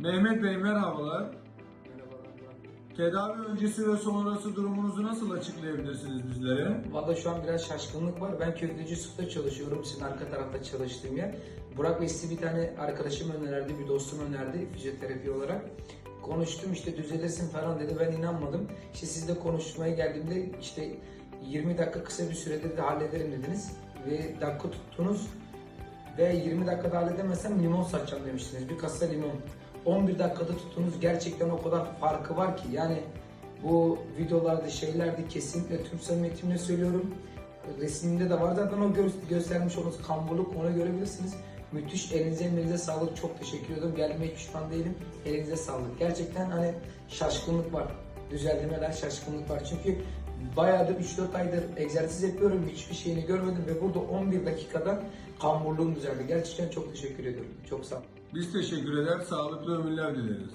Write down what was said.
Mehmet Bey merhabalar. Tedavi öncesi ve sonrası durumunuzu nasıl açıklayabilirsiniz bizlere? Valla şu an biraz şaşkınlık var. Ben köfteci Sık'ta çalışıyorum. Sizin arka tarafta çalıştığım yer. Burak Bey size bir tane arkadaşım önerdi, bir dostum önerdi fizyoterapi olarak. Konuştum işte düzelirsin falan dedi. Ben inanmadım. İşte sizle konuşmaya geldiğimde işte 20 dakika kısa bir sürede de hallederim dediniz. Ve dakika tuttunuz. Ve 20 dakikada halledemezsem limon satacağım demiştiniz. Bir kasa limon. 11 dakikada tuttunuz. Gerçekten o kadar farkı var ki. Yani bu videolarda şeylerde kesinlikle tüm samimiyetimle söylüyorum. Resimde de var zaten o gö- göstermiş olduğunuz kamburluk onu görebilirsiniz. Müthiş elinize emeğinize sağlık çok teşekkür ediyorum. Geldiğime hiç pişman değilim. Elinize sağlık. Gerçekten hani şaşkınlık var. Düzeltmeler şaşkınlık var. Çünkü bayağıdır 3-4 aydır egzersiz yapıyorum. Hiçbir şeyini görmedim ve burada 11 dakikada kamburluğum düzeldi. Gerçekten çok teşekkür ediyorum. Çok sağ olun. Biz teşekkür eder, sağlıklı ömürler dileriz.